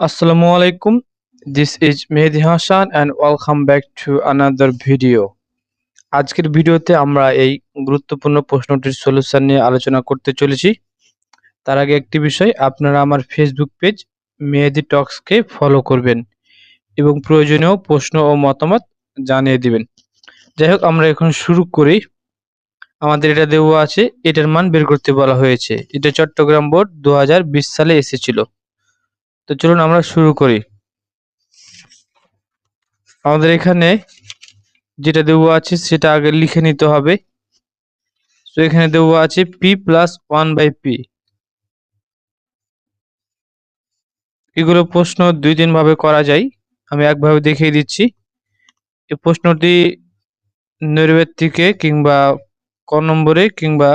Assalamu alaikum. This is Mehdi Hassan and welcome back to another video. আজকের ভিডিওতে আমরা এই গুরুত্বপূর্ণ প্রশ্নটির সলিউশন নিয়ে আলোচনা করতে চলেছি। তার আগে একটি বিষয়, আপনারা আমার ফেসবুক পেজ মেহেদি টক্সকে ফলো করবেন এবং প্রয়োজনীয় প্রশ্ন ও মতামত জানিয়ে দিবেন। যাই হোক, আমরা এখন শুরু করি। আমাদের এটা দেওয়া আছে, এটার মান বের করতে বলা হয়েছে। এটা চট্টগ্রাম বোর্ড দু হাজার বিশ সালে এসেছিল। তো চলুন আমরা শুরু করি। আমাদের এখানে যেটা দেওয়া আছে সেটা আগে লিখে নিতে হবে। তো এখানে দেওয়া আছে P plus one by P এগুলো প্রশ্ন দুই তিন ভাবে করা যায়। আমি একভাবে দেখিয়ে দিচ্ছি। এই প্রশ্নটি নৈর্ব্যক্তিকে কিংবা ক নম্বরে কিংবা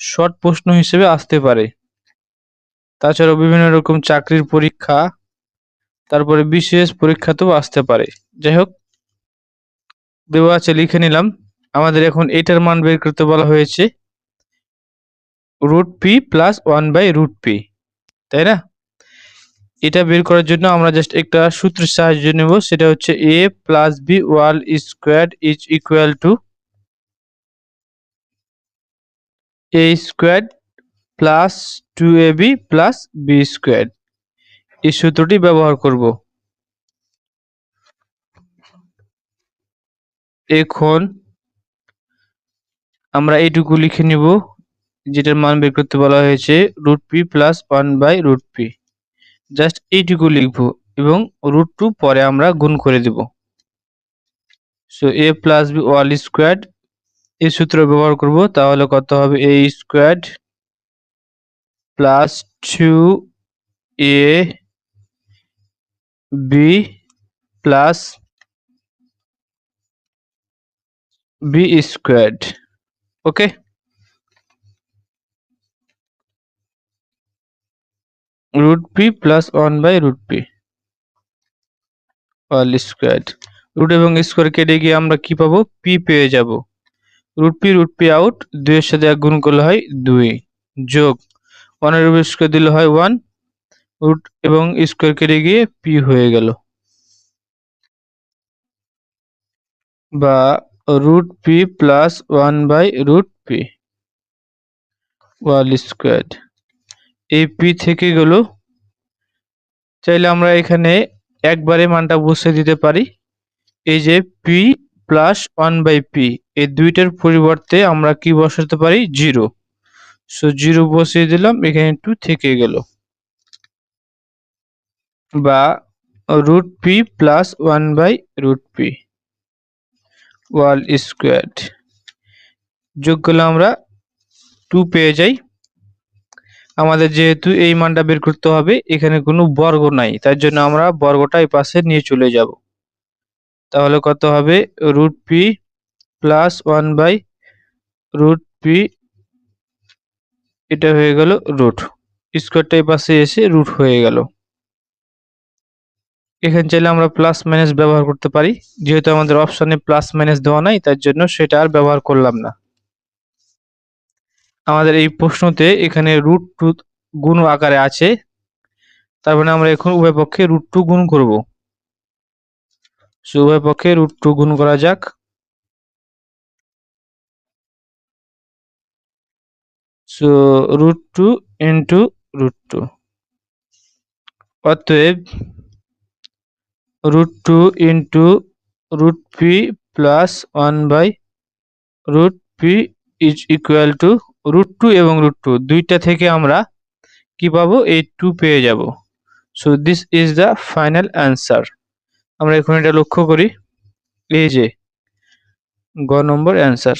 শর্ট প্রশ্ন হিসেবে আসতে পারে। তাছাড়াও বিভিন্ন রকম চাকরির পরীক্ষা, তারপরে বিশেষ পরীক্ষাতেও আসতে পারে। যাই হোক, দেওয়া আছে, লিখে নিলাম। আমাদের এখন এটার মান বের করতে বলা হয়েছে root P plus one by root P তাই না? এটা বের করার জন্য আমরা জাস্ট একটা সূত্রের সাহায্য নেব, সেটা হচ্ছে A plus B whole square is equal to A square plus two A B plus B square এই সূত্রটি ব্যবহার করব। এখন আমরা এইটুকু লিখে নিব, যেটার মান বের করতে বলা হয়েছে root P plus one by root P just এইটুকু লিখব এবং রুট টু পরে আমরা গুণ করে দেব। So A plus B whole square এই সূত্র ব্যবহার করব, তাহলে কত হবে A square A B plus B squared okay root P plus one by root P all square root এবং স্কোয়ার কেটে গিয়ে আমরা কি পাবো? পি পেয়ে যাব। Root P root P out দুইয়ের সাথে এক গুণ করলে হয় দুই। যোগ। ওয়ানের উপর স্কোয়ার দিলে হয় ওয়ান রুট এবং স্কোয়ার কেটে গিয়ে পি হয়ে গেল। বা root P plus one by root P whole square এই পি থেকে গেল। চাইলে আমরা এখানে একবারে মানটা বসে দিতে পারি। এই যে P plus one by P এই দুইটার পরিবর্তে আমরা কি বসাতে পারি? জিরো সো জিরো বসিয়ে দিলাম, এখানে টু থেকে গেল। বা root P plus one by root P whole square যোগ করলে আমরা টু পেয়ে যাই। আমাদের যেহেতু এই মানটা বের করতে হবে, এখানে কোনো বর্গ নাই, তার জন্য আমরা বর্গটা এই পাশে নিয়ে চলে যাব। তাহলে কত হবে? Root P plus one by root P এটা হয়ে গেল রুট স্কোয়ারটা এই পাশে এসে রুট হয়ে গেল। এখানে চাইলে আমরা প্লাস মাইনাস ব্যবহার করতে পারি। যেহেতু আমাদের অপশনে প্লাস মাইনাস দেওয়া নাই, তার জন্য সেটা আর ব্যবহার করলাম না। আমাদের এই প্রশ্নতে এখানে রুট টু গুণ আকারে আছে। তার মানে আমরা এখন উভয় পক্ষে রুট টু গুণ করব। উভয় পক্ষে রুট টু গুণ করা যাক। So root two into root two অতএব, root 2 into root p plus 1 by root p is equal to root 2 এবং root 2 দুইটা থেকে আমরা কি পাবো? এই 2 পেয়ে যাব। So this is the final answer আমরা এখন এটা লক্ষ্য করি। এই যে, গ নম্বর অ্যান্সার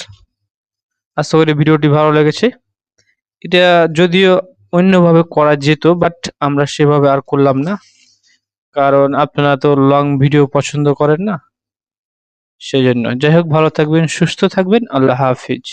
আশা করি ভিডিওটি ভালো লেগেছে। এটা যদিও অন্যভাবে করা যেত বাট আমরা সেভাবে আর করলাম না। কারণ আপনারা তো লং ভিডিও পছন্দ করেন না। সেজন্য। যাই হোক, ভালো থাকবেন, সুস্থ থাকবেন, আল্লাহ হাফিজ।